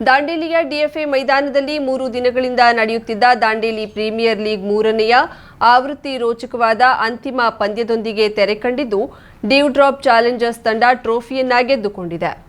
ದಾಂಡೇಲಿಯ ಡಿಎಫ್ಎ ಮೈದಾನದಲ್ಲಿ ಮೂರು ದಿನಗಳಿಂದ ನಡೆಯುತ್ತಿದ್ದ ದಾಂಡೇಲಿ ಪ್ರೀಮಿಯರ್ ಲೀಗ್ ಮೂರನೆಯ ಆವೃತ್ತಿ ರೋಚಕವಾದ ಅಂತಿಮ ಪಂದ್ಯದೊಂದಿಗೆ ತೆರೆ ಕಂಡಿದ್ದು, ಡ್ಯೂ ಡ್ರಾಪ್ ಚಾಲೆಂಜರ್ಸ್ ತಂಡ ಟ್ರೋಫಿಯನ್ನ ಗೆದ್ದುಕೊಂಡಿದೆ.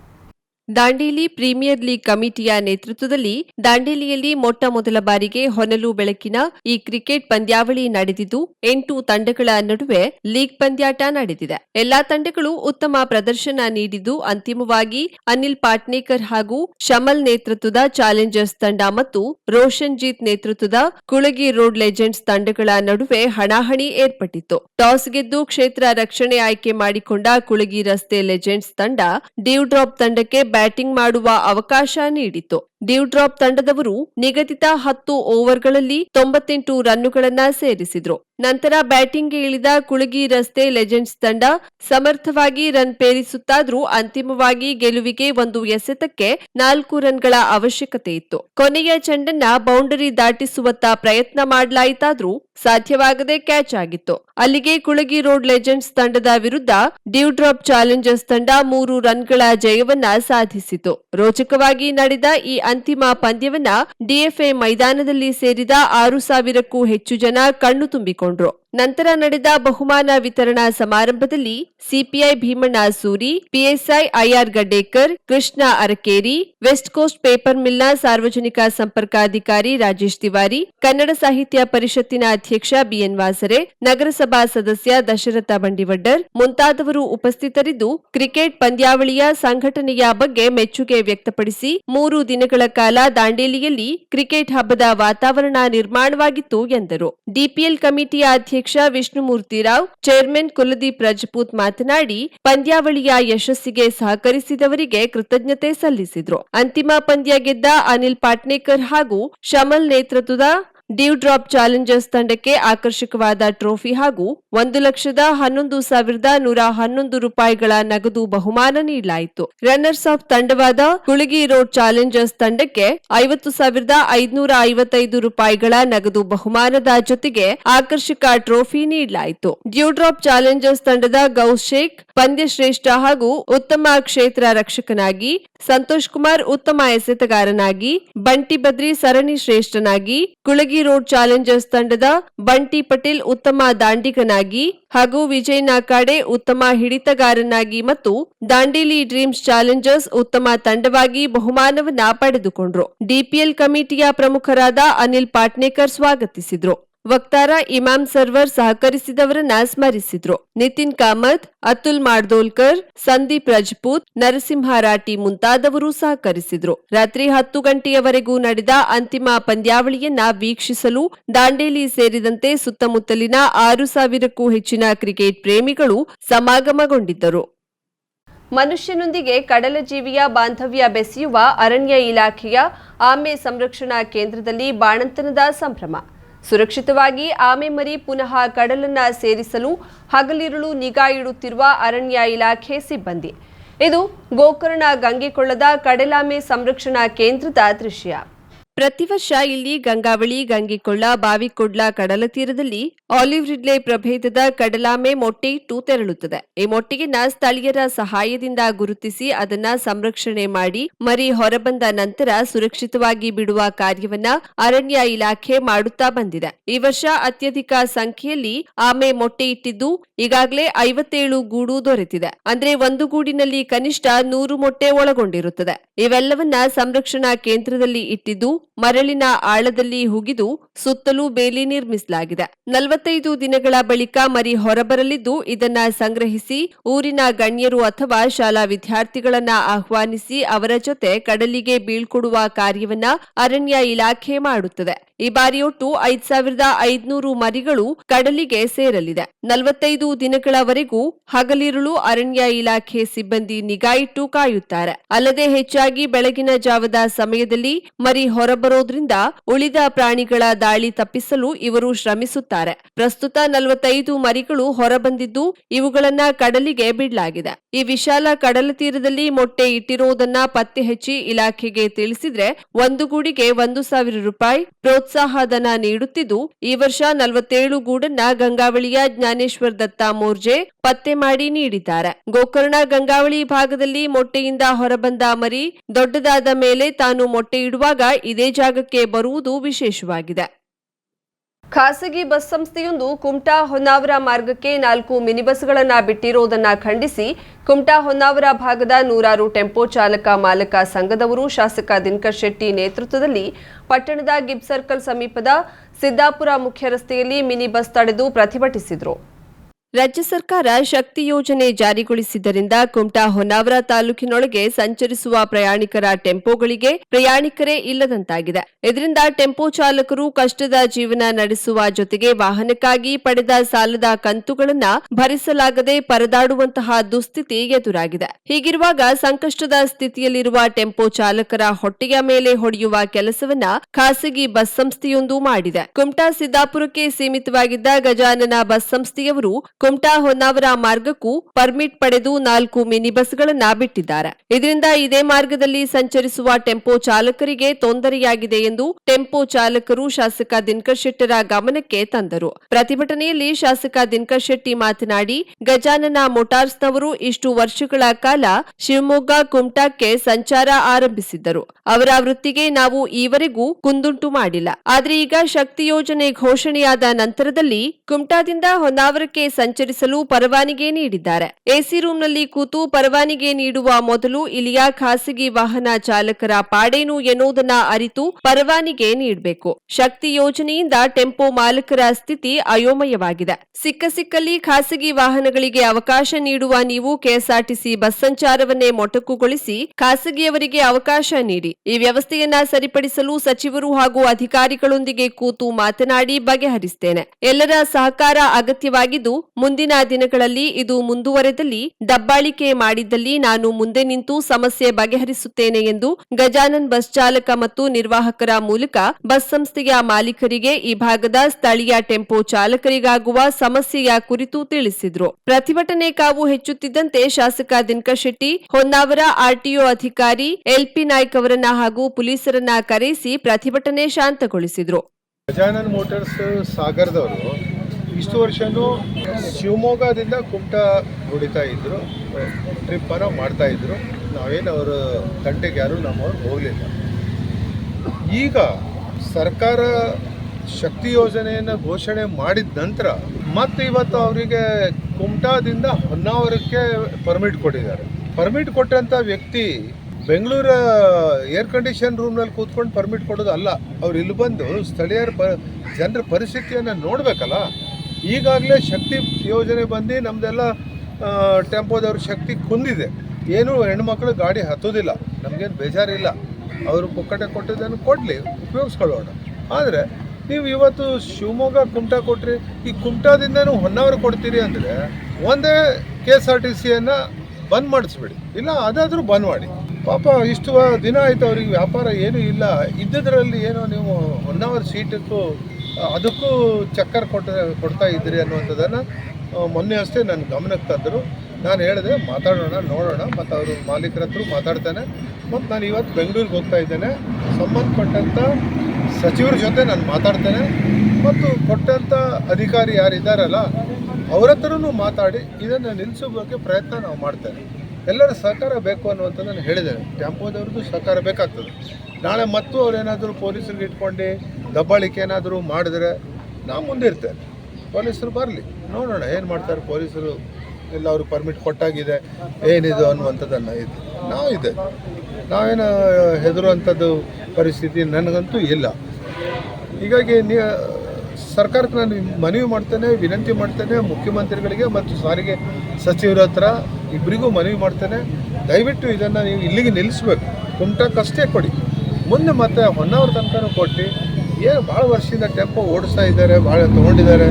ದಾಂಡೇಲಿ ಪ್ರೀಮಿಯರ್ ಲೀಗ್ ಕಮಿಟಿಯ ನೇತೃತ್ವದಲ್ಲಿ ದಾಂಡೇಲಿಯಲ್ಲಿ ಮೊಟ್ಟ ಮೊದಲ ಬಾರಿಗೆ ಹೊನಲು ಬೆಳಕಿನ ಈ ಕ್ರಿಕೆಟ್ ಪಂದ್ಯಾವಳಿ ನಡೆದಿದ್ದು, ಎಂಟು ತಂಡಗಳ ನಡುವೆ ಲೀಗ್ ಪಂದ್ಯಾಟ ನಡೆದಿದೆ. ಎಲ್ಲಾ ತಂಡಗಳು ಉತ್ತಮ ಪ್ರದರ್ಶನ ನೀಡಿದ್ದು, ಅಂತಿಮವಾಗಿ ಅನಿಲ್ ಪಾಟ್ನೇಕರ್ ಹಾಗೂ ಶಮಲ್ ನೇತೃತ್ವದ ಚಾಲೆಂಜರ್ಸ್ ತಂಡ ಮತ್ತು ರೋಷನ್ ಜೀತ್ ನೇತೃತ್ವದ ಕುಳಗಿ ರೋಡ್ ಲೆಜೆಂಡ್ಸ್ ತಂಡಗಳ ನಡುವೆ ಹಣಾಹಣಿ ಏರ್ಪಟ್ಟಿತ್ತು. ಟಾಸ್ ಗೆದ್ದು ಕ್ಷೇತ್ರ ರಕ್ಷಣೆ ಆಯ್ಕೆ ಮಾಡಿಕೊಂಡ ಕುಳಗಿ ರಸ್ತೆ ಲೆಜೆಂಡ್ಸ್ ತಂಡ ಡ್ಯೂ ಡ್ರಾಪ್ ತಂಡಕ್ಕೆ ಬ್ಯಾಟಿಂಗ್ ಮಾಡುವ ಅವಕಾಶ ನೀಡಿತು. ಡ್ಯೂ ಡ್ರಾಪ್ ತಂಡದವರು ನಿಗದಿತ ಹತ್ತು ಓವರ್ಗಳಲ್ಲಿ ತೊಂಬತ್ತೆಂಟು ರನ್ನುಗಳನ್ನ ಸೇರಿಸಿದ್ರು. ನಂತರ ಬ್ಯಾಟಿಂಗ್ಗೆ ಇಳಿದ ಕುಳಗಿ ರಸ್ತೆ ಲೆಜೆಂಡ್ಸ್ ತಂಡ ಸಮರ್ಥವಾಗಿ ರನ್ ಪೇರಿಸುತ್ತಾದ್ರೂ ಅಂತಿಮವಾಗಿ ಗೆಲುವಿಗೆ ಒಂದು ಎಸೆತಕ್ಕೆ ನಾಲ್ಕು ರನ್ಗಳ ಅವಶ್ಯಕತೆ ಇತ್ತು. ಕೊನೆಯ ಚೆಂಡನ್ನ ಬೌಂಡರಿ ದಾಟಿಸುವತ್ತ ಪ್ರಯತ್ನ ಮಾಡಲಾಯಿತಾದ್ರೂ ಸಾಧ್ಯವಾಗದೆ ಕ್ಯಾಚ್ ಆಗಿತ್ತು. ಅಲ್ಲಿಗೆ ಕುಳಗಿ ರೋಡ್ ಲೆಜೆಂಡ್ಸ್ ತಂಡದ ವಿರುದ್ಧ ಡ್ಯೂ ಡ್ರಾಪ್ ಚಾಲೆಂಜರ್ಸ್ ತಂಡ ಮೂರು ರನ್ಗಳ ಜಯವನ್ನ ಸಾಧಿಸಿತು. ರೋಚಕವಾಗಿ ನಡೆದ ಈ ಅಂತಿಮ ಪಂದ್ಯವನ್ನ ಡಿಎಫ್ಎ ಮೈದಾನದಲ್ಲಿ ಸೇರಿದ ಆರು ಸಾವಿರಕ್ಕೂ ಹೆಚ್ಚು ಜನ ಕಣ್ಣು ತುಂಬಿಕೊಂಡ್ರು. ನಂತರ ನಡೆದ ಬಹುಮಾನ ವಿತರಣಾ ಸಮಾರಂಭದಲ್ಲಿ CPI Bhimanna Suri, PSI I R Gaddekar, Krishna Arakeri, west coast paper ಮಿಲ್ನ ಸಾರ್ವಜನಿಕ ಸಂಪರ್ಕಾಧಿಕಾರಿ ರಾಜೇಶ್ ತಿವಾರಿ, ಕನ್ನಡ ಸಾಹಿತ್ಯ ಪರಿಷತ್ತಿನ ಅಧ್ಯಕ್ಷ ಬಿಎನ್ ವಾಸರೆ, ನಗರಸಭಾ ಸದಸ್ಯ ದಶರಥ ಬಂಡಿವಡ್ಡರ್ ಮುಂತಾದವರು ಉಪಸ್ಥಿತರಿದ್ದು ಕ್ರಿಕೆಟ್ ಪಂದ್ಯಾವಳಿಯ ಸಂಘಟನೆಯ ಬಗ್ಗೆ ಮೆಚ್ಚುಗೆ ವ್ಯಕ್ತಪಡಿಸಿ ಮೂರು ದಿನಗಳ ಕಾಲ ದಾಂಡೇಲಿಯಲ್ಲಿ ಕ್ರಿಕೆಟ್ ಹಬ್ಬದ ವಾತಾವರಣ ನಿರ್ಮಾಣವಾಗಿತ್ತು ಎಂದರು. ಡಿಪಿಎಲ್ ಕಮಿಟಿಯ ಅಧ್ಯಕ್ಷ ವಿಷ್ಣುಮೂರ್ತಿ ರಾವ್, ಚೇರ್ಮನ್ ಕುಲದೀಪ್ ರಜಪೂತ್ ಮಾತನಾಡಿ, ಪಂದ್ಯಾವಳಿಯ ಯಶಸ್ಸಿಗೆ ಸಹಕರಿಸಿದವರಿಗೆ ಕೃತಜ್ಞತೆ ಸಲ್ಲಿಸಿದ್ರು. ಅಂತಿಮ ಪಂದ್ಯ ಗೆದ್ದ ಅನಿಲ್ ಪಾಟ್ನೇಕರ್ ಹಾಗೂ ಶಮಲ್ ನೇತೃತ್ವದ ಡ್ಯೂ ಡ್ರಾಪ್ ಚಾಲೆಂಜರ್ಸ್ ತಂಡಕ್ಕೆ ಆಕರ್ಷಕವಾದ ಟ್ರೋಫಿ ಹಾಗೂ ಒಂದು ಲಕ್ಷದ ಹನ್ನೊಂದು ಸಾವಿರದ ನೂರ ಹನ್ನೊಂದು ರೂಪಾಯಿಗಳ ನಗದು ಬಹುಮಾನ ನೀಡಲಾಯಿತು. ರನ್ನರ್ಸ್ ಆಫ್ ತಂಡವಾದ ಕುಳಗಿ ರೋಡ್ ಚಾಲೆಂಜರ್ಸ್ ತಂಡಕ್ಕೆ ಐವತ್ತು ಸಾವಿರದ ಐದುನೂರ ಐವತ್ತೈದು ರೂಪಾಯಿಗಳ ನಗದು ಬಹುಮಾನದ ಜೊತೆಗೆ ಆಕರ್ಷಕ ಟ್ರೋಫಿ ನೀಡಲಾಯಿತು. ಡ್ಯೂ ಡ್ರಾಪ್ ಚಾಲೆಂಜರ್ಸ್ ತಂಡದ ಗೌಸ್ ಶೇಖ್ ಪಂದ್ಯಶ್ರೇಷ್ಠ ಹಾಗೂ ಉತ್ತಮ ಕ್ಷೇತ್ರ ರಕ್ಷಕನಾಗಿ ಸಂತೋಷ್ ಕುಮಾರ್ ಉತ್ತಮ ಎಸೆತಗಾರನಾಗಿ, ಬಂಟಿ ಬದ್ರಿ ಸರಣಿ ಶ್ರೇಷ್ಠನಾಗಿ ಕುಳಗಿ ರೋಡ್ ಚಾಲೆಂಜರ್ಸ್ ತಂಡದ ಬಂಟಿ ಪಟೇಲ್ ಉತ್ತಮ ದಾಂಡಿಗನಾಗಿ ಹಾಗೂ ವಿಜಯ್ ನಾಕಾಡೆ ಉತ್ತಮ ಹಿಡಿತಗಾರನಾಗಿ ಮತ್ತು ದಾಂಡೇಲಿ ಡ್ರೀಮ್ಸ್ ಚಾಲೆಂಜರ್ಸ್ ಉತ್ತಮ ತಂಡವಾಗಿ ಬಹುಮಾನವನ್ನ ಪಡೆದುಕೊಂಡ್ರು. ಡಿಪಿಎಲ್ ಕಮಿಟಿಯ ಪ್ರಮುಖರಾದ ಅನಿಲ್ ಪಾಟ್ನೇಕರ್ ಸ್ವಾಗತಿಸಿದ್ರು. ವಕ್ತಾರ ಇಮಾಮ್ ಸರ್ವರ್ ಸಹಕರಿಸಿದವರನ್ನ ಸ್ಮರಿಸಿದ್ರು. ನಿತಿನ್ ಕಾಮತ್, ಅತುಲ್ ಮಾಡ್ದೋಲ್ಕರ್, ಸಂದೀಪ್ ರಜಪೂತ್, ನರಸಿಂಹ ರಾಟಿ ಮುಂತಾದವರು ಸಹಕರಿಸಿದ್ರು. ರಾತ್ರಿ ಹತ್ತು ಗಂಟೆಯವರೆಗೂ ನಡೆದ ಅಂತಿಮ ಪಂದ್ಯಾವಳಿಯನ್ನ ವೀಕ್ಷಿಸಲು ದಾಂಡೇಲಿ ಸೇರಿದಂತೆ ಸುತ್ತಮುತ್ತಲಿನ ಆರು ಸಾವಿರಕ್ಕೂ ಹೆಚ್ಚಿನ ಕ್ರಿಕೆಟ್ ಪ್ರೇಮಿಗಳು ಸಮಾಗಮಗೊಂಡಿದ್ದರು. ಮನುಷ್ಯನೊಂದಿಗೆ ಕಡಲ ಜೀವಿಯ ಬಾಂಧವ್ಯ ಬೆಸೆಯುವ ಅರಣ್ಯ ಇಲಾಖೆಯ ಆಮೆ ಸಂರಕ್ಷಣಾ ಕೇಂದ್ರದಲ್ಲಿ ಬಾಣಂತನದ ಸಂಭ್ರಮ. ಸುರಕ್ಷಿತವಾಗಿ ಆಮೆ ಮರಿ ಪುನಃ ಕಡಲನ್ನ ಸೇರಿಸಲು ಹಗಲಿರುಳು ನಿಗಾ ಇಡುತ್ತಿರುವ ಅರಣ್ಯ ಇಲಾಖೆ ಸಿಬ್ಬಂದಿ. ಇದು ಗೋಕರ್ಣ ಗಂಗೆಕೊಳ್ಳದ ಕಡಲಾಮೆ ಸಂರಕ್ಷಣಾ ಕೇಂದ್ರದ ದೃಶ್ಯ. ಪ್ರತಿ ವರ್ಷ ಇಲ್ಲಿ ಗಂಗಾವಳಿ ಗಂಗಿಕೊಳ್ಳ ಬಾವಿಕೊಡ್ಲ ಕಡಲ ತೀರದಲ್ಲಿ ಆಲಿವ್ ರಿಡ್ಲೆ ಪ್ರಭೇದದ ಕಡಲಾಮೆ ಮೊಟ್ಟೆ ಇಟ್ಟು ತೆರಳುತ್ತದೆ. ಈ ಮೊಟ್ಟೆಯನ್ನ ಸ್ಥಳೀಯರ ಸಹಾಯದಿಂದ ಗುರುತಿಸಿ ಅದನ್ನ ಸಂರಕ್ಷಣೆ ಮಾಡಿ, ಮರಿ ಹೊರಬಂದ ನಂತರ ಸುರಕ್ಷಿತವಾಗಿ ಬಿಡುವ ಕಾರ್ಯವನ್ನ ಅರಣ್ಯ ಇಲಾಖೆ ಮಾಡುತ್ತಾ ಬಂದಿದೆ. ಈ ವರ್ಷ ಅತ್ಯಧಿಕ ಸಂಖ್ಯೆಯಲ್ಲಿ ಆಮೆ ಮೊಟ್ಟೆ ಇಟ್ಟಿದ್ದು ಈಗಾಗಲೇ ಐವತ್ತೇಳು ಗೂಡು ದೊರೆತಿದೆ. ಅಂದ್ರೆ ಒಂದು ಗೂಡಿನಲ್ಲಿ ಕನಿಷ್ಠ ನೂರು ಮೊಟ್ಟೆ ಒಳಗೊಂಡಿರುತ್ತದೆ. ಇವೆಲ್ಲವನ್ನ ಸಂರಕ್ಷಣಾ ಕೇಂದ್ರದಲ್ಲಿ ಇಟ್ಟಿದ್ದು ಮರಳಿನ ಆಳದಲ್ಲಿ ಹುಗಿದು ಸುತ್ತಲೂ ಬೇಲಿ ನಿರ್ಮಿಸಲಾಗಿದೆ. ನಲವತ್ತೈದು ದಿನಗಳ ಬಳಿಕ ಮರಿ ಹೊರಬರಲಿದ್ದು, ಇದನ್ನ ಸಂಗ್ರಹಿಸಿ ಊರಿನ ಗಣ್ಯರು ಅಥವಾ ಶಾಲಾ ವಿದ್ಯಾರ್ಥಿಗಳನ್ನ ಆಹ್ವಾನಿಸಿ ಅವರ ಜೊತೆ ಕಡಲಿಗೆ ಬೀಳ್ಕೊಡುವ ಕಾರ್ಯವನ್ನ ಅರಣ್ಯ ಇಲಾಖೆ ಮಾಡುತ್ತದೆ. ಈ ಬಾರಿ ಒಟ್ಟು ಐದ್ ಸಾವಿರದ ಐದ್ನೂರು ಮರಿಗಳು ಕಡಲಿಗೆ ಸೇರಲಿದೆ. ನಲವತ್ತೈದು ದಿನಗಳವರೆಗೂ ಹಗಲಿರುಳು ಅರಣ್ಯ ಇಲಾಖೆ ಸಿಬ್ಬಂದಿ ನಿಗಾ ಇಟ್ಟು ಕಾಯುತ್ತಾರೆ. ಅಲ್ಲದೆ ಹೆಚ್ಚಾಗಿ ಬೆಳಗಿನ ಜಾವದ ಸಮಯದಲ್ಲಿ ಮರಿ ಹೊರಬರೋದ್ರಿಂದ ಉಳಿದ ಪ್ರಾಣಿಗಳ ದಾಳಿ ತಪ್ಪಿಸಲು ಇವರು ಶ್ರಮಿಸುತ್ತಾರೆ. ಪ್ರಸ್ತುತ ನಲವತ್ತೈದು ಮರಿಗಳು ಹೊರಬಂದಿದ್ದು ಇವುಗಳನ್ನ ಕಡಲಿಗೆ ಬಿಡಲಾಗಿದೆ. ಈ ವಿಶಾಲ ಕಡಲ ತೀರದಲ್ಲಿ ಮೊಟ್ಟೆ ಇಟ್ಟಿರುವುದನ್ನ ಪತ್ತೆ ಹಚ್ಚಿ ಇಲಾಖೆಗೆ ತಿಳಿಸಿದ್ರೆ ಒಂದು ಗೂಡಿಗೆ ಒಂದು ಸಾವಿರ ರೂಪಾಯಿ ಪ್ರೋತ್ಸಾಹಧನ ನೀಡುತ್ತಿದ್ದು, ಈ ವರ್ಷ ನಲವತ್ತೇಳು ಗೂಡನ್ನ ಗಂಗಾವಳಿಯ ಜ್ಞಾನೇಶ್ವರ್ ದತ್ತ ಮೋರ್ಜೆ ಪತ್ತೆ ಮಾಡಿ ನೀಡಿದ್ದಾರೆ. ಗೋಕರ್ಣ ಗಂಗಾವಳಿ ಭಾಗದಲ್ಲಿ ಮೊಟ್ಟೆಯಿಂದ ಹೊರಬಂದ ಮರಿ ದೊಡ್ಡದಾದ ಮೇಲೆ ತಾನು ಮೊಟ್ಟೆ ಇಡುವಾಗ ಇದೇ ಜಾಗಕ್ಕೆ ಬರುವುದು ವಿಶೇಷವಾಗಿದೆ. ಖಾಸಗಿ ಬಸ್ ಸಂಸ್ಥೆಯೊಂದು ಕುಮಟಾ ಹೊನ್ನಾವರ ಮಾರ್ಗಕ್ಕೆ ನಾಲ್ಕು ಮಿನಿ ಬಸ್ಗಳನ್ನು ಬಿಟ್ಟಿರುವುದನ್ನು ಖಂಡಿಸಿ ಕುಮಟಾ ಹೊನ್ನಾವರ ಭಾಗದ ನೂರಾರು ಟೆಂಪೋ ಚಾಲಕ ಮಾಲಕ ಸಂಘದವರು ಶಾಸಕ ದಿನಕರ್ ಶೆಟ್ಟಿ ನೇತೃತ್ವದಲ್ಲಿ ಪಟ್ಟಣದ ಗಿಬ್ ಸರ್ಕಲ್ ಸಮೀಪದ ಸಿದ್ದಾಪುರ ಮುಖ್ಯ ರಸ್ತೆಯಲ್ಲಿ ಮಿನಿ ಬಸ್ ತಡೆದು ಪ್ರತಿಭಟಿಸಿದರು. ರಾಜ್ಯ ಸರ್ಕಾರ ಶಕ್ತಿ ಯೋಜನೆ ಜಾರಿಗೊಳಿಸಿದ್ದರಿಂದ ಕುಮಟಾ ಹೊನ್ನಾವರ ತಾಲೂಕಿನೊಳಗೆ ಸಂಚರಿಸುವ ಪ್ರಯಾಣಿಕರ ಟೆಂಪೋಗಳಿಗೆ ಪ್ರಯಾಣಿಕರೇ ಇಲ್ಲದಂತಾಗಿದೆ. ಇದರಿಂದ ಟೆಂಪೋ ಚಾಲಕರು ಕಷ್ಟದ ಜೀವನ ನಡೆಸುವ ಜೊತೆಗೆ ವಾಹನಕ್ಕಾಗಿ ಪಡೆದ ಸಾಲದ ಕಂತುಗಳನ್ನು ಭರಿಸಲಾಗದೆ ಪರದಾಡುವಂತಹ ದುಸ್ಥಿತಿ ಎದುರಾಗಿದೆ. ಹೀಗಿರುವಾಗ ಸಂಕಷ್ಟದ ಸ್ಥಿತಿಯಲ್ಲಿರುವ ಟೆಂಪೋ ಚಾಲಕರ ಹೊಟ್ಟೆಯ ಮೇಲೆ ಹೊಡೆಯುವ ಕೆಲಸವನ್ನ ಖಾಸಗಿ ಬಸ್ ಸಂಸ್ಥೆಯೊಂದು ಮಾಡಿದೆ. ಕುಮಟಾ ಸಿದ್ದಾಪುರಕ್ಕೆ ಸೀಮಿತವಾಗಿದ್ದ ಗಜಾನನ ಬಸ್ ಸಂಸ್ಥೆಯವರು ಕುಮಟಾ ಹೊನ್ನಾವರ ಮಾರ್ಗಕ್ಕೂ ಪರ್ಮಿಟ್ ಪಡೆದು ನಾಲ್ಕು ಮಿನಿ ಬಸ್ಗಳನ್ನ ಬಿಟ್ಟಿದ್ದಾರೆ. ಇದರಿಂದ ಇದೇ ಮಾರ್ಗದಲ್ಲಿ ಸಂಚರಿಸುವ ಟೆಂಪೋ ಚಾಲಕರಿಗೆ ತೊಂದರೆಯಾಗಿದೆ ಎಂದು ಟೆಂಪೋ ಚಾಲಕರು ಶಾಸಕ ದಿನಕರ್ ಶೆಟ್ಟರ ಗಮನಕ್ಕೆ ತಂದರು. ಪ್ರತಿಭಟನೆಯಲ್ಲಿ ಶಾಸಕ ದಿನಕರ್ ಶೆಟ್ಟಿ ಮಾತನಾಡಿ, ಗಜಾನನ ಮೋಟಾರ್ಸ್ನವರು ಇಷ್ಟು ವರ್ಷಗಳ ಕಾಲ ಶಿವಮೊಗ್ಗ ಕುಮಟಾಕ್ಕೆ ಸಂಚಾರ ಆರಂಭಿಸಿದ್ದರು. ಅವರ ವೃತ್ತಿಗೆ ನಾವು ಈವರೆಗೂ ಕುಂದುಂಟು ಮಾಡಿಲ್ಲ. ಆದರೆ ಈಗ ಶಕ್ತಿ ಯೋಜನೆ ಘೋಷಣೆಯಾದ ನಂತರದಲ್ಲಿ ಕುಮಟಾದಿಂದ ಹೊನ್ನಾವರಕ್ಕೆ ಸಂಚರಿಸಲು ಪರವಾನಿಗೆ ನೀಡಿದ್ದಾರೆ. ಎಸಿ ರೂಂನಲ್ಲಿ ಕೂತು ಪರವಾನಿಗೆ ನೀಡುವ ಮೊದಲು ಇಲ್ಲಿಯ ಖಾಸಗಿ ವಾಹನ ಚಾಲಕರ ಪಾಡೇನು ಎನ್ನುವುದನ್ನ ಅರಿತು ಪರವಾನಿಗೆ ನೀಡಬೇಕು. ಶಕ್ತಿ ಯೋಜನೆಯಿಂದ ಟೆಂಪೋ ಮಾಲಕರ ಸ್ಥಿತಿ ಅಯೋಮಯವಾಗಿದೆ. ಸಿಕ್ಕ ಸಿಕ್ಕಲ್ಲಿ ಖಾಸಗಿ ವಾಹನಗಳಿಗೆ ಅವಕಾಶ ನೀಡುವ ನೀವು ಕೆಎಸ್ಆರ್ಟಿಸಿ ಬಸ್ ಸಂಚಾರವನ್ನೇ ಮೊಟಕುಗೊಳಿಸಿ ಖಾಸಗಿಯವರಿಗೆ ಅವಕಾಶ ನೀಡಿ. ಈ ವ್ಯವಸ್ಥೆಯನ್ನ ಸರಿಪಡಿಸಲು ಸಚಿವರು ಹಾಗೂ ಅಧಿಕಾರಿಗಳೊಂದಿಗೆ ಕೂತು ಮಾತನಾಡಿ ಬಗೆಹರಿಸುತ್ತೇನೆ ಎಲ್ಲರ ಸಹಕಾರ ಅಗತ್ಯವಾಗಿದ್ದು ಮುಂದಿನ ದಿನಗಳಲ್ಲಿ ಇದು ಮುಂದುವರೆದಲ್ಲಿ ದಬ್ಬಾಳಿಕೆ ಮಾಡಿದ್ದಲ್ಲಿ ನಾನು ಮುಂದೆ ನಿಂತು ಸಮಸ್ಯೆ ಬಗೆಹರಿಸುತ್ತೇನೆ ಎಂದು ಗಜಾನನ್ ಬಸ್ ಚಾಲಕ ಮತ್ತು ನಿರ್ವಾಹಕರ ಮೂಲಕ ಬಸ್ ಸಂಸ್ಥೆಯ ಮಾಲೀಕರಿಗೆ ಈ ಭಾಗದ ಸ್ಥಳೀಯ ಟೆಂಪೋ ಚಾಲಕರಿಗಾಗುವ ಸಮಸ್ಯೆಯ ಕುರಿತು ತಿಳಿಸಿದ್ರು. ಪ್ರತಿಭಟನೆ ಕಾವು ಹೆಚ್ಚುತ್ತಿದ್ದಂತೆ ಶಾಸಕ ದಿನಕರ್ ಶೆಟ್ಟಿ, ಹೊನ್ನಾವರ ಆರ್ಟಿಒ ಅಧಿಕಾರಿ ಎಲ್ಪಿ ನಾಯ್ಕ್ ಅವರನ್ನ ಹಾಗೂ ಪೊಲೀಸರನ್ನ ಕರೆಸಿ ಪ್ರತಿಭಟನೆ ಶಾಂತಗೊಳಿಸಿದ್ರು. ಗಜಾನನ್ ಮೋಟಾರ್ಸ್ ಸಾಗರದವರು ಇಷ್ಟು ವರ್ಷನೂ ಶಿವಮೊಗ್ಗದಿಂದ ಕುಮಟ ಹೊಡಿತಾ ಇದ್ದರು ಟ್ರಿಪ್ಪನ್ನು ಮಾಡ್ತಾ ಇದ್ರು. ನಾವೇನು ಅವರ ತಂಟೆಗೆ ಯಾರು ನಮ್ಮವ್ರು ಹೋಗಲಿಲ್ಲ. ಈಗ ಸರ್ಕಾರ ಶಕ್ತಿ ಯೋಜನೆಯನ್ನು ಘೋಷಣೆ ಮಾಡಿದ ನಂತರ ಮತ್ತೆ ಇವತ್ತು ಅವರಿಗೆ ಕುಮಟಾದಿಂದ ಹೊನ್ನಾವರಕ್ಕೆ ಪರ್ಮಿಟ್ ಕೊಟ್ಟಿದ್ದಾರೆ. ಪರ್ಮಿಟ್ ಕೊಟ್ಟಂಥ ವ್ಯಕ್ತಿ ಬೆಂಗಳೂರ ಏರ್ ಕಂಡೀಷನ್ ರೂಮ್ನಲ್ಲಿ ಕೂತ್ಕೊಂಡು ಪರ್ಮಿಟ್ ಕೊಡೋದು ಅಲ್ಲ. ಅವ್ರು ಇಲ್ಲಿ ಬಂದು ಸ್ಥಳೀಯರ ಪ ಜನರ ಪರಿಸ್ಥಿತಿಯನ್ನು ನೋಡಬೇಕಲ್ಲ. ಈಗಾಗಲೇ ಶಕ್ತಿ ಯೋಜನೆ ಬಂದು ನಮ್ಮದೆಲ್ಲ ಟೆಂಪೋದವ್ರ ಶಕ್ತಿ ಕುಂದಿದೆ. ಏನು ಹೆಣ್ಮಕ್ಳು ಗಾಡಿ ಹತ್ತೋದಿಲ್ಲ. ನಮಗೇನು ಬೇಜಾರಿಲ್ಲ. ಅವರು ಪುಕ್ಕಟೆ ಕೊಟ್ಟಿದ್ದನ್ನು ಕೊಡಲಿ, ಉಪಯೋಗಿಸ್ಕೊಳ್ಳೋಣ. ಆದರೆ, ನೀವು ಇವತ್ತು ಶಿವಮೊಗ್ಗ ಕುಮಟಾ ಕೊಟ್ರಿ, ಈ ಕುಮಟಾದಿಂದನೂ ಹೊನ್ನಾವರ ಕೊಡ್ತೀರಿ ಅಂದರೆ ಒಂದೇ ಕೆ ಎಸ್ ಆರ್ ಟಿ ಸಿಯನ್ನು ಬಂದ್ ಮಾಡಿಸ್ಬಿಡಿ. ಇಲ್ಲ, ಅದಾದರೂ ಬಂದ್ ಮಾಡಿ. ಪಾಪ, ಇಷ್ಟು ದಿನ ಆಯಿತು, ಅವ್ರಿಗೆ ವ್ಯಾಪಾರ ಏನೂ ಇಲ್ಲ. ಇದ್ದದ್ರಲ್ಲಿ ಏನೋ ನೀವು ಹೊನ್ನಾವರ ಸೀಟಕ್ಕೂ ಅದಕ್ಕೂ ಚಕ್ಕರ್ ಕೊಟ್ಟ ಕೊಡ್ತಾ ಇದ್ದೀರಿ ಅನ್ನುವಂಥದ್ದನ್ನು ಮೊನ್ನೆ ಅಷ್ಟೇ ನನ್ನ ಗಮನಕ್ಕೆ ತಂದರು. ನಾನು ಹೇಳಿದೆ, ಮಾತಾಡೋಣ, ನೋಡೋಣ, ಮತ್ತು ಅವರು ಮಾಲೀಕರ ಹತ್ರ ಮಾತಾಡ್ತೇನೆ. ಮತ್ತು ನಾನು ಇವತ್ತು ಬೆಂಗಳೂರಿಗೆ ಹೋಗ್ತಾ ಇದ್ದೇನೆ. ಸಂಬಂಧಪಟ್ಟಂಥ ಸಚಿವರ ಜೊತೆ ನಾನು ಮಾತಾಡ್ತೇನೆ. ಮತ್ತು ಕೊಟ್ಟಂಥ ಅಧಿಕಾರಿ ಯಾರಿದ್ದಾರಲ್ಲ ಅವ್ರ ಹತ್ರನೂ ಮಾತಾಡಿ, ಇದನ್ನು ನಿಲ್ಲಿಸೋ ಬಗ್ಗೆ ಪ್ರಯತ್ನ ನಾವು ಮಾಡ್ತೇನೆ ಎಲ್ಲರ ಸಹಕಾರ ಬೇಕು ಅನ್ನುವಂಥದ್ದನ್ನು ಹೇಳಿದ್ದೇನೆ. ಟೆಂಪೋದವ್ರದ್ದು ಸಹಕಾರ ಬೇಕಾಗ್ತದೆ. ನಾಳೆ ಮತ್ತು ಅವ್ರೇನಾದರೂ ಪೊಲೀಸರಿಗೆ ಇಟ್ಕೊಂಡು ದಬ್ಬಾಳಿಕೆ ಏನಾದರೂ ಮಾಡಿದ್ರೆ ನಾವು ಮುಂದಿರ್ತೇವೆ ಪೊಲೀಸರು ಬರಲಿ. ನೋಡೋಣ ಏನು ಮಾಡ್ತಾರೆ ಪೊಲೀಸರು. ಎಲ್ಲ ಅವ್ರಿಗೆ ಪರ್ಮಿಟ್ ಕೊಟ್ಟಾಗಿದೆ. ಏನಿದು ಅನ್ನುವಂಥದ್ದನ್ನು ಇದು. ನಾವು ಇದೆ. ನಾವೇನು ಹೆದರುವಂಥದ್ದು ಪರಿಸ್ಥಿತಿ ನನಗಂತೂ ಇಲ್ಲ. ಹೀಗಾಗಿ ನೀ ಸರ್ಕಾರಕ್ಕೆ ನಾನು ಮನವಿ ಮಾಡ್ತೇನೆ, ವಿನಂತಿ ಮಾಡ್ತೇನೆ, ಮುಖ್ಯಮಂತ್ರಿಗಳಿಗೆ ಮತ್ತು ಸಾರಿಗೆ ಸಚಿವರ ಹತ್ರ ಇಬ್ಬರಿಗೂ ಮನವಿ ಮಾಡ್ತೇನೆ. ದಯವಿಟ್ಟು ಇದನ್ನು ನೀವು ಇಲ್ಲಿಗೆ ನಿಲ್ಲಿಸ್ಬೇಕು. ಕುಮಟಕ್ಕಷ್ಟೇ ಕೊಡಿ. ಮುಂದೆ ಮತ್ತೆ ಹೊನ್ನಾವರ ತನಕನೂ ಕೊಟ್ಟು, ಏನು ಭಾಳ ವರ್ಷದಿಂದ ಟೆಂಪೋ ಓಡಿಸ್ತಾ ಇದ್ದಾರೆ, ಭಾಳ ತೊಗೊಂಡಿದ್ದಾರೆ.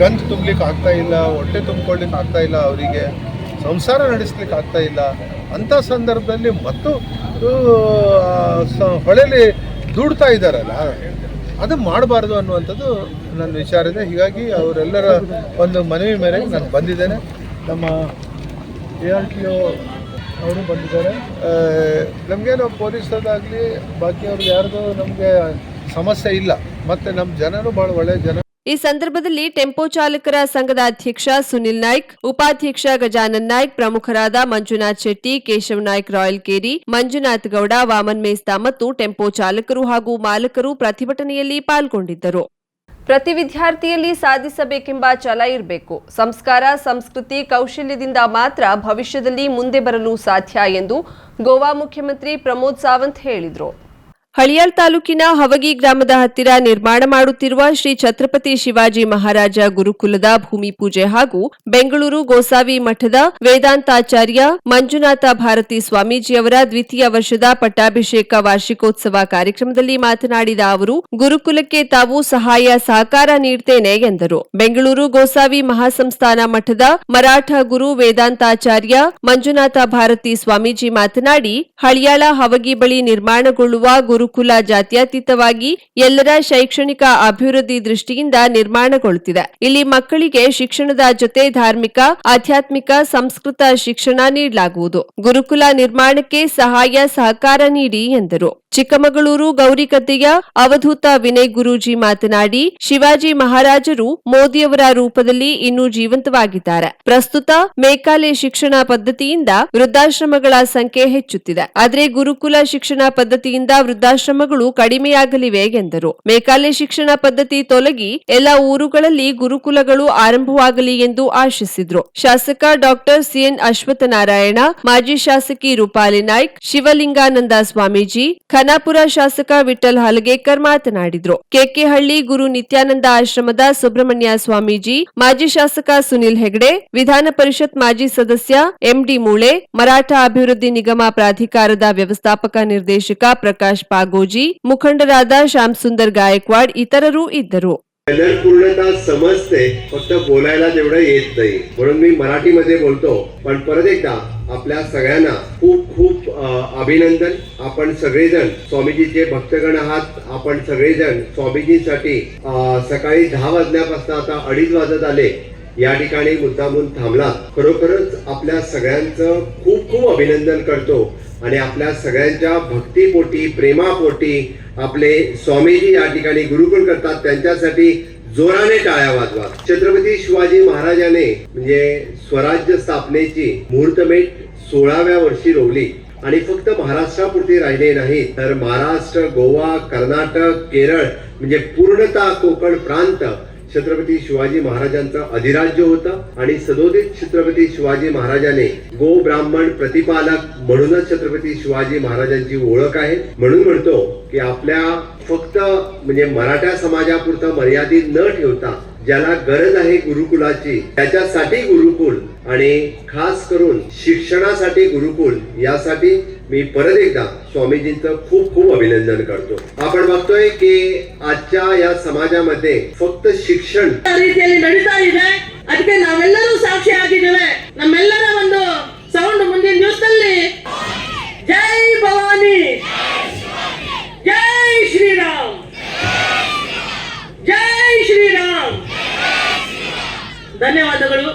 ಕಂತು ತುಂಬಲಿಕ್ಕೆ ಆಗ್ತಾ ಇಲ್ಲ, ಹೊಟ್ಟೆ ತುಂಬಿಕೊಳ್ಳಿಕ್ಕೆ ಆಗ್ತಾ ಇಲ್ಲ ಅವರಿಗೆ. ಸಂಸಾರ ನಡೆಸ್ಲಿಕ್ಕೆ ಆಗ್ತಾ ಇಲ್ಲ. ಅಂಥ ಸಂದರ್ಭದಲ್ಲಿ ಮತ್ತು ಹೊಳೆಲಿ ದುಡ್ತಾ ಇದ್ದಾರಲ್ಲ, ಅದು ಮಾಡಬಾರ್ದು ಅನ್ನುವಂಥದ್ದು ನನ್ನ ವಿಚಾರ ಇದೆ. ಹೀಗಾಗಿ ಅವರೆಲ್ಲರ ಒಂದು ಮನವಿ ಮೇರೆಗೆ ನಾನು ಬಂದಿದ್ದೇನೆ. ನಮ್ಮ ಎ ಆರ್ ಟಿ ಒ ಅವರು ಬಂದಿದ್ದಾರೆ. ನಮಗೇನು ಪೊಲೀಸದಾಗಲಿ ಬಾಕಿ ಅವ್ರಿಗೆ ಯಾರ್ದು ನಮಗೆ ಸಮಸ್ಯೆ ಇಲ್ಲ. ಮತ್ತೆ ನಮ್ಮ ಜನನೂ ಬಹಳ ಒಳ್ಳೆ ಜನ ಈ ಸಂದರ್ಭದಲ್ಲಿ ಟೆಂಪೋ ಚಾಲಕರ ಸಂಘದ ಅಧ್ಯಕ್ಷ ಸುನಿಲ್ ನಾಯ್ಕ್ ಉಪಾಧ್ಯಕ್ಷ ಗಜಾನನ್ ನಾಯ್ಕ್ ಪ್ರಮುಖರಾದ ಮಂಜುನಾಥ್ ಶೆಟ್ಟಿ ಕೇಶವ್ ನಾಯ್ಕ್ ರಾಯಲ್ ಕೇರಿ ಮಂಜುನಾಥ್ ಗೌಡ ವಾಮನ್ ಮೇಸ್ತಾ ಮತ್ತು ಟೆಂಪೋ ಚಾಲಕರು ಹಾಗೂ ಮಾಲಕರು ಪ್ರತಿಭಟನೆಯಲ್ಲಿ ಪಾಲ್ಗೊಂಡಿದ್ದರು. ಪ್ರತಿ ವಿದ್ಯಾರ್ಥಿಯಲ್ಲಿ ಸಾಧಿಸಬೇಕೆಂಬ ಛಲ ಇರಬೇಕು. ಸಂಸ್ಕಾರ, ಸಂಸ್ಕೃತಿ, ಕೌಶಲ್ಯದಿಂದ ಮಾತ್ರ ಭವಿಷ್ಯದಲ್ಲಿ ಮುಂದೆ ಬರಲು ಸಾಧ್ಯ ಎಂದು ಗೋವಾ ಮುಖ್ಯಮಂತ್ರಿ ಪ್ರಮೋದ್ ಸಾವಂತ್ ಹೇಳಿದರು. ಹಳಿಯಾಳ್ ತಾಲೂಕಿನ ಹವಗಿ ಗ್ರಾಮದ ಹತ್ತಿರ ನಿರ್ಮಾಣ ಮಾಡುತ್ತಿರುವ ಶ್ರೀ ಛತ್ರಪತಿ ಶಿವಾಜಿ ಮಹಾರಾಜ ಗುರುಕುಲದ ಭೂಮಿ ಪೂಜೆ ಹಾಗೂ ಬೆಂಗಳೂರು ಗೋಸಾವಿ ಮಠದ ವೇದಾಂತಾಚಾರ್ಯ ಮಂಜುನಾಥ ಭಾರತಿ ಸ್ವಾಮೀಜಿಯವರ ದ್ವಿತೀಯ ವರ್ಷದ ಪಟ್ಟಾಭಿಷೇಕ ವಾರ್ಷಿಕೋತ್ಸವ ಕಾರ್ಯಕ್ರಮದಲ್ಲಿ ಮಾತನಾಡಿದ ಅವರು, ಗುರುಕುಲಕ್ಕೆ ತಾವು ಸಹಾಯ ಸಹಕಾರ ನೀಡುತ್ತೇನೆ ಎಂದರು. ಬೆಂಗಳೂರು ಗೋಸಾವಿ ಮಹಾಸಂಸ್ಥಾನ ಮಠದ ಮರಾಠ ಗುರು ವೇದಾಂತಾಚಾರ್ಯ ಮಂಜುನಾಥ ಭಾರತಿ ಸ್ವಾಮೀಜಿ ಮಾತನಾಡಿ, ಹಳಿಯಾಳ ಹವಗಿ ಬಳಿ ನಿರ್ಮಾಣಗೊಳ್ಳುವ ಗುರುಕುಲ ಜಾತ್ಯತೀತವಾಗಿ ಎಲ್ಲರ ಶೈಕ್ಷಣಿಕ ಅಭಿವೃದ್ಧಿ ದೃಷ್ಟಿಯಿಂದ ನಿರ್ಮಾಣಗೊಳ್ಳುತ್ತಿದೆ. ಇಲ್ಲಿ ಮಕ್ಕಳಿಗೆ ಶಿಕ್ಷಣದ ಜೊತೆ ಧಾರ್ಮಿಕ, ಆಧ್ಯಾತ್ಮಿಕ, ಸಂಸ್ಕೃತ ಶಿಕ್ಷಣ ನೀಡಲಾಗುವುದು. ಗುರುಕುಲ ನಿರ್ಮಾಣಕ್ಕೆ ಸಹಾಯ, ಸಹಕಾರ ನೀಡಿ, ಎಂದರು. ಚಿಕ್ಕಮಗಳೂರು ಗೌರಿಕತ್ತೆಯ ಅವಧೂತ ವಿನಯ್ ಗುರೂಜಿ ಮಾತನಾಡಿ, ಶಿವಾಜಿ ಮಹಾರಾಜರು ಮೋದಿಯವರ ರೂಪದಲ್ಲಿ ಇನ್ನೂ ಜೀವಂತವಾಗಿದ್ದಾರೆ. ಪ್ರಸ್ತುತ ಮೇಕಾಲೆ ಶಿಕ್ಷಣ ಪದ್ಧತಿಯಿಂದ ವೃದ್ಧಾಶ್ರಮಗಳ ಸಂಖ್ಯೆ ಹೆಚ್ಚುತ್ತಿದೆ. ಆದರೆ ಗುರುಕುಲ ಶಿಕ್ಷಣ ಪದ್ಧತಿಯಿಂದ ವೃದ್ಧಾಶ್ರಮಗಳು ಕಡಿಮೆಯಾಗಲಿವೆ ಎಂದರು. ಮೇಕಾಲೆ ಶಿಕ್ಷಣ ಪದ್ಧತಿ ತೊಲಗಿ ಎಲ್ಲ ಊರುಗಳಲ್ಲಿ ಗುರುಕುಲಗಳು ಆರಂಭವಾಗಲಿ ಎಂದು ಆಶಿಸಿದ್ರು. ಶಾಸಕ ಡಾಕ್ಟರ್ ಸಿಎನ್ ಅಶ್ವತ್ಥನಾರಾಯಣ, ಮಾಜಿ ಶಾಸಕಿ ರೂಪಾಲಿ ನಾಯ್ಕ್, ಶಿವಲಿಂಗಾನಂದ ಸ್ವಾಮೀಜಿ ಖಾನಾಪುರ ಶಾಸಕ ವಿಠಲ್ ಹಲಗೇಕರ್ ಮಾತನಾಡಿದರು. ಕೆಕೆಹಳ್ಳಿ ಗುರು ನಿತ್ಯಾನಂದ ಆಶ್ರಮದ ಸುಬ್ರಹ್ಮಣ್ಯ ಸ್ವಾಮೀಜಿ, ಮಾಜಿ ಶಾಸಕ ಸುನಿಲ್ ಹೆಗಡೆ, ವಿಧಾನ ಪರಿಷತ್ ಮಾಜಿ ಸದಸ್ಯ ಎಂಡಿ ಮೂಳೆ, ಮರಾಠ ಅಭಿವೃದ್ಧಿ ನಿಗಮ ಪ್ರಾಧಿಕಾರದ ವ್ಯವಸ್ಥಾಪಕ ನಿರ್ದೇಶಕ ಪ್ರಕಾಶ್ ಪಾಗೋಜಿ ಮುಖಂಡರಾದ ಶ್ಯಾಮ್ ಸುಂದರ್ ಗಾಯಕ್ವಾಡ್ ಇತರರು ಇದ್ದರು. पूर्णता समजते फक्त बोलायला तेवढं येत नाही. म्हणून मी मराठीमध्ये बोलतो. पण परत एकदा आपल्या सगळ्यांना खूप खूप अभिनंदन. आपण सगळेजण स्वामीजीचे भक्तगण आहात. आपण सगळेजण स्वामीजींसाठी सकाळी दहा वाजल्यापासून आता अडीच वाजत आले. या ठिकाणी मुद्दामून थांबला. खरोखरच आपल्या सगळ्यांचं खूप खूप अभिनंदन करतो. आणि आपल्या सगळ्यांच्या भक्तीपोटी प्रेमापोटी आपले स्वामीजी या ठिकाणी गुरुकुल करतात. त्यांच्यासाठी जोराने टाळ्या वाजवा. छत्रपती शिवाजी महाराजाने म्हणजे स्वराज्य स्थापनेची मुहूर्तमेट सोळाव्या वर्षी रोवली. आणि फक्त महाराष्ट्रापुरती राहिले नाही तर महाराष्ट्र गोवा कर्नाटक केरळ म्हणजे पूर्णतः कोकण प्रांत छत्रपती शिवाजी महाराजांचा अधिराज्य होता आणि सदोदित छत्रपती शिवाजी महाराजाने गो ब्राह्मण प्रतिपालक म्हणूनच छत्रपती शिवाजी महाराजांची ओळख आहे. म्हणून म्हणतो की आपल्या फक्त म्हणजे मराठा समाजापुरतं मर्यादित न ठेवता ज्याला गरज आहे गुरुकुलाची त्याच्यासाठी गुरुकुल आणि खास करून शिक्षणासाठी गुरुकुल यासाठी मी परत एकदा स्वामीजींचं खूप खूप अभिनंदन करतो आपण बघतोय की आजच्या या समाजामध्ये फक्त शिक्षण ರೀತಿಯಲ್ಲಿ ನಡೀತಾ ಇದೆ ಅದಕ್ಕೆ ನಾವೆಲ್ಲರೂ ಸಾಕ್ಷಿ ಆಗಿದ್ದೇವೆ ನಮ್ಮೆಲ್ಲರ ಒಂದು ಸೌಂಡ್ ಮುಂದಿನ ದಿವಸದಲ್ಲಿ ಜೈ ಭವಾನಿ ಜೈ ಶ್ರೀರಾಮ್. ಜೈ ಶ್ರೀರಾಮ್. ಧನ್ಯವಾದಗಳು.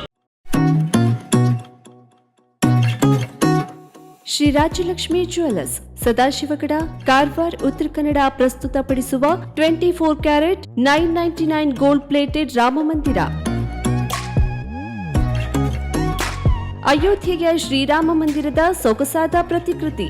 ಶ್ರೀ ರಾಜಲಕ್ಷ್ಮಿ ಜ್ಯುವೆಲರ್ಸ್ ಸದಾಶಿವಗಡ, ಕಾರ್ವಾರ್, ಉತ್ತರ ಕನ್ನಡ ಪ್ರಸ್ತುತಪಡಿಸುವ twenty four carat nine ninety nine gold plated Ram ಮಂದಿರ. ಅಯೋಧ್ಯೆಯ ಶ್ರೀರಾಮ ಮಂದಿರದ ಸೊಗಸಾದ ಪ್ರತಿಕೃತಿ.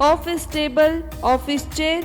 Office table office chair